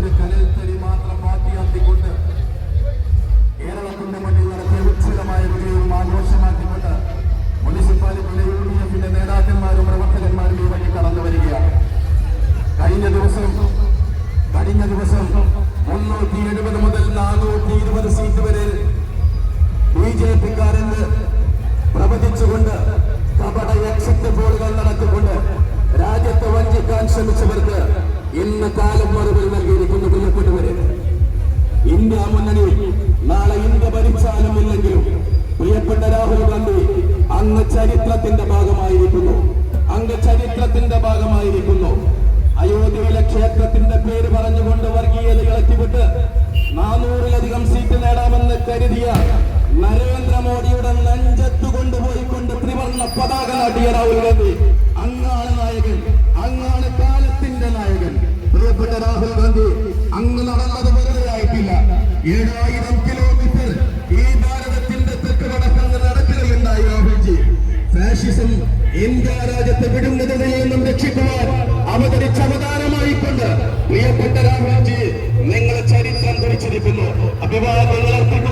ഒരു കനൽത്തരി പ്രിയപ്പെട്ടവരെ ഇന്ത്യ മുന്നണി നാളെ ഇന്ത്യ ഭരിച്ചാലും ഇല്ലെങ്കിലും പ്രിയപ്പെട്ട രാഹുൽ ഗാന്ധി അങ്ങ് ചരിത്രത്തിന്റെ ഭാഗമായിരിക്കുന്നു. അങ്ങ് ചരിത്രത്തിന്റെ ഭാഗമായിരിക്കുന്നു. അയോധ്യയിലെ ക്ഷേത്രത്തിന്റെ പേര് പറഞ്ഞുകൊണ്ട് വർഗീയത ഇളക്കിവിട്ട് നാനൂറിലധികം സീറ്റ് നേടാമെന്ന് കരുതിയ നരേന്ദ്രമോദിയുടെ നെഞ്ചത്ത് കൊണ്ടുപോയിക്കൊണ്ട് ത്രിവർണ പതാക നാട്ടിയ രാഹുൽ ഗാന്ധി അങ്ങാണ് രാഹുൽ ഗാന്ധി അങ്ങ് നടന്നത് വെറുതെ ആയിട്ടില്ല. ഏഴായിരം കിലോമീറ്റർ ഈ ഭാരതത്തിന്റെ തെക്ക് വടക്കങ്ങ് നടക്കുകയുണ്ടായി രാഹുൽജി. ഫാഷിസം ഇന്ത്യ രാജ്യത്തെ വിടുന്നതിൽ നിന്നും രക്ഷിക്കുവാൻ അവതരിച്ച അവതാരമായിക്കൊണ്ട് പ്രിയപ്പെട്ട രാഹുൽജി നിങ്ങളെ ചരിത്രം കുറിച്ചിരിക്കുന്നു. അഭിവാദങ്ങൾ അർപ്പിക്കുകയാണ്